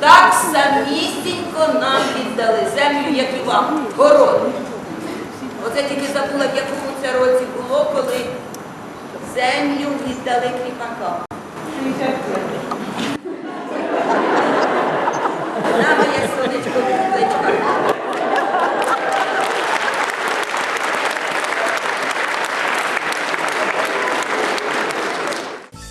Так самісінько нам віддали землю, як і вам, город. Оце тільки забула, в якому це році було, коли землю віддали кріпакам. Нам моє сонечко віддали.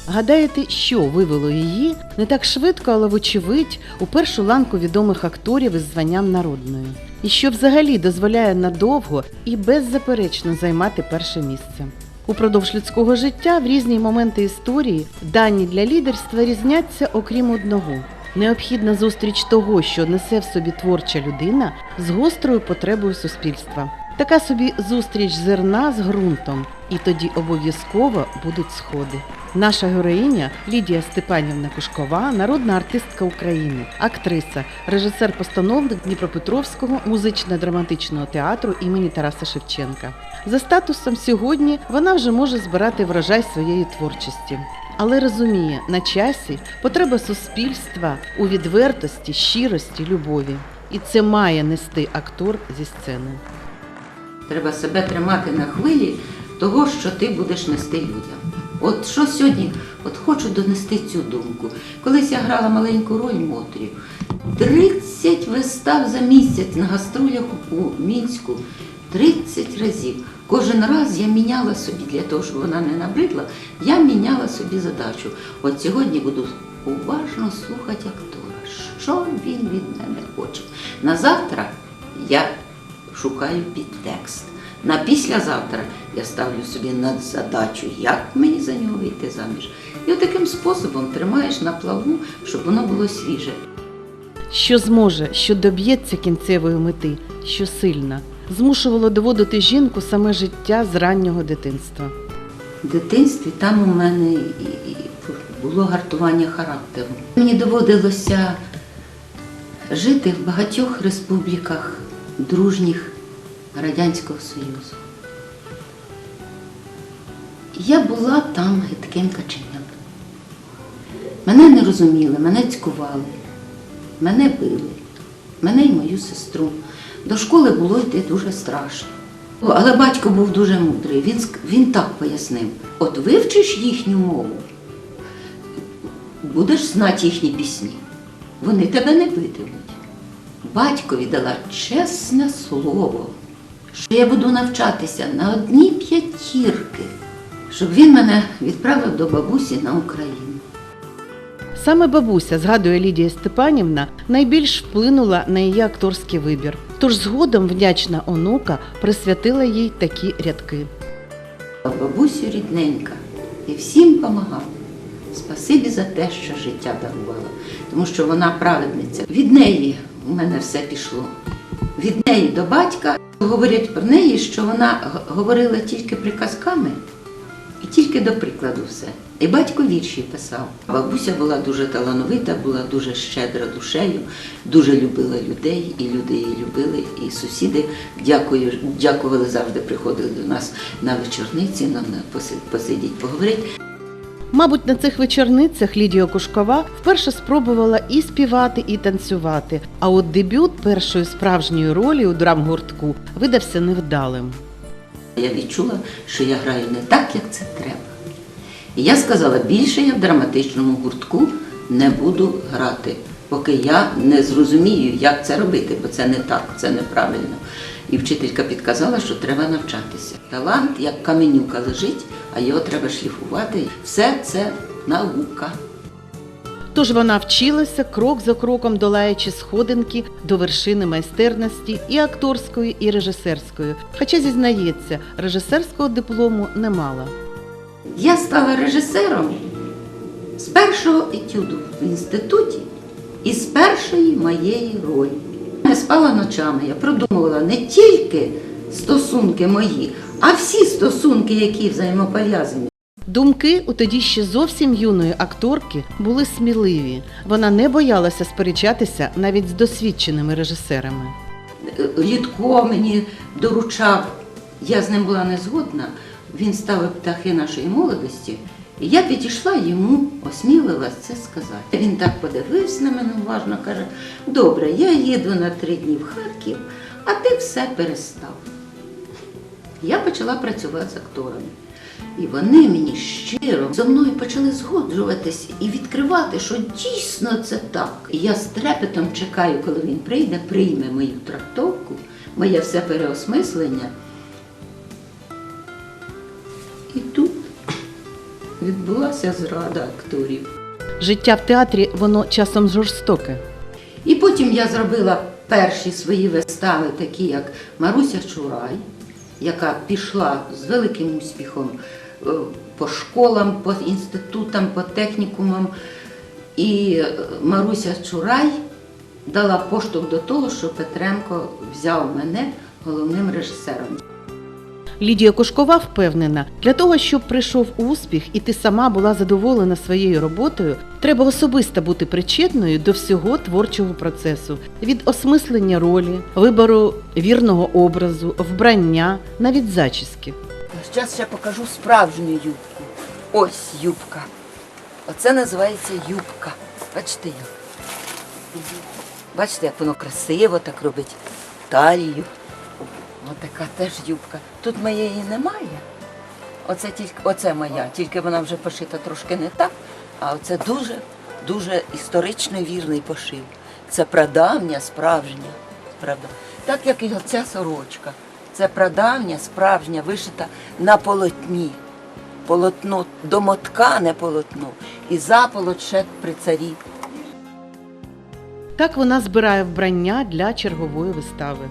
Гадаєте, що вивело її не так швидко, але вочевидь у першу ланку відомих акторів із званням народною, і що взагалі дозволяє надовго і беззаперечно займати перше місце. Упродовж людського життя в різні моменти історії дані для лідерства різняться окрім одного. Необхідна зустріч того, що несе в собі творча людина, з гострою потребою суспільства. Така собі зустріч зерна з ґрунтом, і тоді обов'язково будуть сходи. Наша героїня Лідія Степанівна Кушкова, народна артистка України, актриса, режисер-постановник Дніпропетровського музично-драматичного театру імені Тараса Шевченка. За статусом сьогодні вона вже може збирати врожай своєї творчості. Але розуміє, на часі потреба суспільства у відвертості, щирості, любові. І це має нести актор зі сцени. Треба себе тримати на хвилі того, що ти будеш нести людям. От що сьогодні, от хочу донести цю думку. Колись я грала маленьку роль Мотрію. 30 вистав за місяць на гастролях у Мінську. 30 разів. Кожен раз я міняла собі для того, щоб вона не набридла, я міняла собі задачу. От сьогодні буду уважно слухати актора, що він від мене хоче. На завтра я шукаю підтекст. На післязавтра я ставлю собі над задачу, як мені за нього вийти заміж. І таким способом тримаєш на плаву, щоб воно було свіже. що зможе, що доб'ється кінцевої мети, що сильна, змушувало доводити жінку саме життя з раннього дитинства. В дитинстві там у мене було гартування характеру. Мені доводилося жити в багатьох республіках дружніх Радянського Союзу. Я була там гидким каченям. Мене не розуміли, мене цькували, мене били, мене і мою сестру. До школи було йти дуже страшно. Але батько був дуже мудрий. Він, він так пояснив: от вивчиш їхню мову, будеш знати їхні пісні. Вони тебе не битимуть. Батькові дала чесне слово, що я буду навчатися на одні п'ятірки, щоб він мене відправив до бабусі на Україну. Саме бабуся, згадує Лідія Степанівна, найбільш вплинула на її акторський вибір. Тож згодом вдячна онука присвятила їй такі рядки. Бабусю рідненька і всім помагала. Спасибі за те, що життя дарувала, тому що вона праведниця. Від неї у мене все пішло. Від неї до батька говорять про неї, що вона говорила тільки приказками і тільки до прикладу все. І батько вірші писав. Бабуся була дуже талановита, була дуже щедра душею, дуже любила людей, і люди її любили. І сусіди дякую, дякували завжди, приходили до нас на вечорниці, нам посидіть, поговорити. Мабуть, на цих вечорницях Лідія Кушкова вперше спробувала і співати, і танцювати. А от дебют першої справжньої ролі у драмгуртку видався невдалим. Я відчула, що я граю не так, як це треба. І я сказала, більше я в драматичному гуртку не буду грати, поки я не зрозумію, як це робити, бо це не так, це неправильно. І вчителька підказала, що треба навчатися. Талант, як каменюка лежить, а його треба шліфувати. Все це наука. Тож вона вчилася крок за кроком долаючи сходинки до вершини майстерності і акторської, і режисерської. Хоча зізнається, режисерського диплому не мала. Я стала режисером з першого етюду в інституті і з першої моєї ролі. Я спала ночами, я продумувала не тільки стосунки мої, а всі стосунки, які взаємопов'язані. Думки у тоді ще зовсім юної акторки були сміливі. Вона не боялася сперечатися навіть з досвідченими режисерами. Літко мені доручав, я з ним була не згодна, він ставив птахи нашої молодості. Я підійшла йому, осмілилась це сказати. Він так подивився на мене уважно, каже: добре, я їду на три дні в Харків, а ти все перестав. Я почала працювати з акторами. І вони мені щиро зо мною почали згоджуватись і відкривати, що дійсно це так. І я з трепетом чекаю, коли він прийде, прийме мою трактовку, моє все переосмислення. І тут відбулася зрада акторів. Життя в театрі воно часом жорстоке. І потім я зробила перші свої вистави, такі як Маруся Чурай, яка пішла з великим успіхом е, по школам, по інститутам, по технікумам. І е, Маруся Чурай дала поштовх до того, що Петренко взяв мене головним режисером. Лідія Кошкова впевнена, для того, щоб прийшов успіх і ти сама була задоволена своєю роботою, треба особисто бути причетною до всього творчого процесу від осмислення ролі, вибору вірного образу, вбрання, навіть зачіски. Зараз ще покажу справжню юбку. Ось юбка. Оце називається юбка. Бачите як? Бачите, як воно красиво так робить талію. Ось така теж юбка. Тут моєї немає. Оце тільки оце моя, тільки вона вже пошита трошки не так, а оце дуже, дуже історично вірний пошив. Це прадавня, справжня. Правда. Так як і оця сорочка. Це прадавня, справжня, вишита на полотні. Полотно домоткане полотно. І заполот ще при царі. Так вона збирає вбрання для чергової вистави.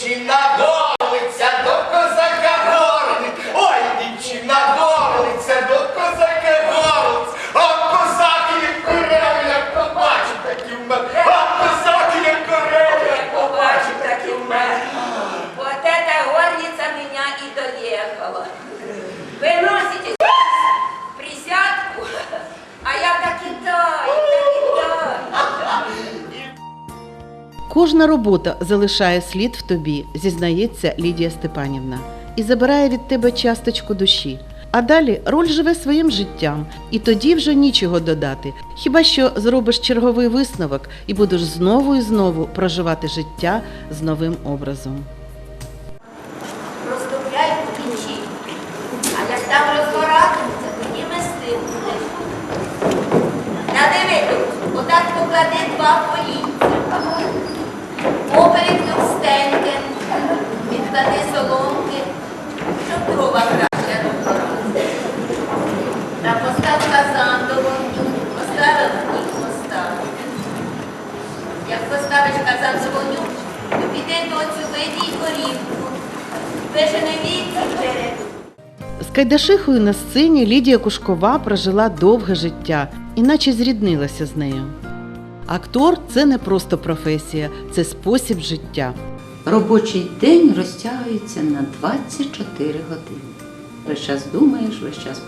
Ой, Кожна робота залишає слід в тобі, зізнається Лідія Степанівна, і забирає від тебе часточку душі. А далі роль живе своїм життям, і тоді вже нічого додати. Хіба що зробиш черговий висновок і будеш знову і знову проживати життя з новим образом. Розтопляй печі, а як там розгоратиметься, тоді будеш. Надиви отак поклади два полінця. Поперек товстеньке, відклади соломки, щоб дрова краще розгоралися. Та постав казан до вогню, поставив і поставив. Як поставиш казан до вогню, то піди доцю вийди горівку. Вижени віці. З Кайдашихою на сцені Лідія Кушкова прожила довге життя, іначе зріднилася з нею. Актор це не просто професія, це спосіб життя. Робочий день розтягується на 24 години. Весь час думаєш, весь час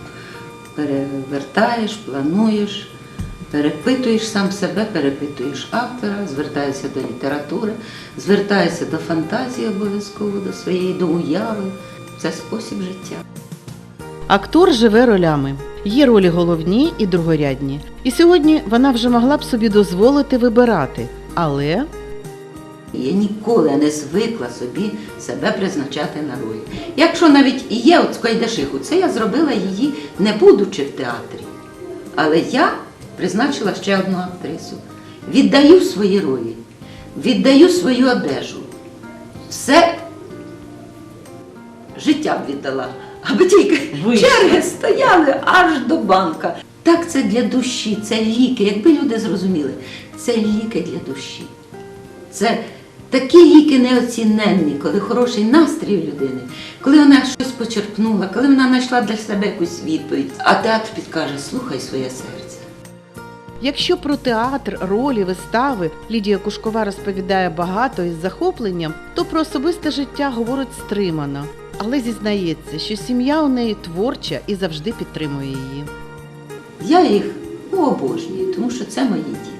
перевертаєш, плануєш, перепитуєш сам себе, перепитуєш автора, звертаєшся до літератури, звертаєшся до фантазії обов'язково, до своєї, до уяви. Це спосіб життя. Актор живе ролями. Є ролі головні і другорядні. І сьогодні вона вже могла б собі дозволити вибирати. Але Я ніколи не звикла собі себе призначати на ролі. Якщо навіть є от Кайдашиху, це я зробила її не будучи в театрі. Але я призначила ще одну актрису. Віддаю свої ролі, віддаю свою одежу. Все життя б віддала, аби тільки черги стояли аж до банка. Так це для душі, це ліки. Якби люди зрозуміли, це ліки для душі. Це такі ліки неоціненні, коли хороший настрій у людини, коли вона щось почерпнула, коли вона знайшла для себе якусь відповідь. А театр підкаже, слухай своє серце. Якщо про театр, ролі, вистави Лідія Кушкова розповідає багато із захопленням, то про особисте життя говорить стримано. Але зізнається, що сім'я у неї творча і завжди підтримує її. Я їх ну, обожнюю, тому що це мої діти.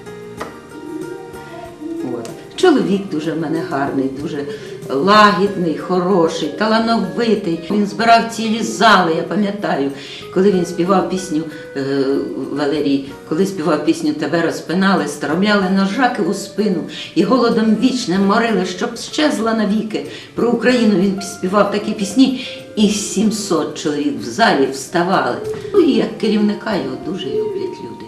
От. Чоловік дуже в мене гарний, дуже лагідний, хороший, талановитий. Він збирав цілі зали, я пам'ятаю, коли він співав пісню е, Валерій, коли співав пісню Тебе розпинали, стромляли ножаки у спину і голодом вічним морили, щоб щезла навіки. Про Україну він співав такі пісні, і 700 чоловік в залі вставали. Ну і як керівника його дуже люблять люди.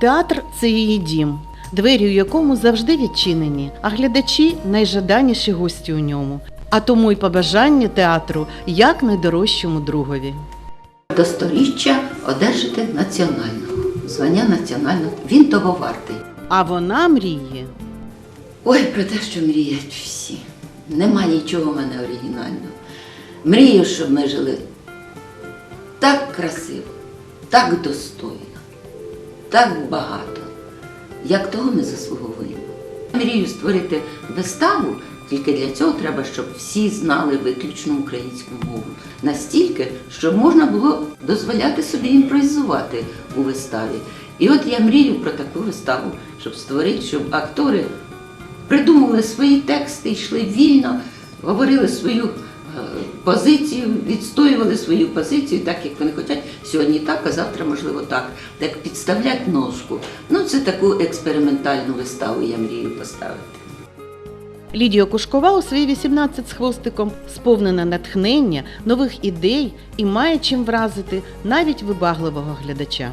Театр це її дім, двері у якому завжди відчинені, а глядачі найжаданіші гості у ньому. А тому й побажання театру як найдорожчому другові. До сторіччя одержати національного, звання національного. Він того вартий. А вона мріє Ой, про те, що мріють всі. Нема нічого в мене оригінального. Мрію, щоб ми жили так красиво, так достойно, так багато, як того ми заслуговуємо. Мрію створити виставу, тільки для цього треба, щоб всі знали виключно українську мову. Настільки, щоб можна було дозволяти собі імпровізувати у виставі. І от я мрію про таку виставу, щоб створити, щоб актори придумували свої тексти, йшли вільно, говорили свою позицію, відстоювали свою позицію, так як вони хочуть. Сьогодні так, а завтра, можливо, так. Так підставлять ножку. Ну, це таку експериментальну виставу я мрію поставити. Лідія Кушкова у свої 18 з хвостиком сповнена натхнення, нових ідей і має чим вразити навіть вибагливого глядача.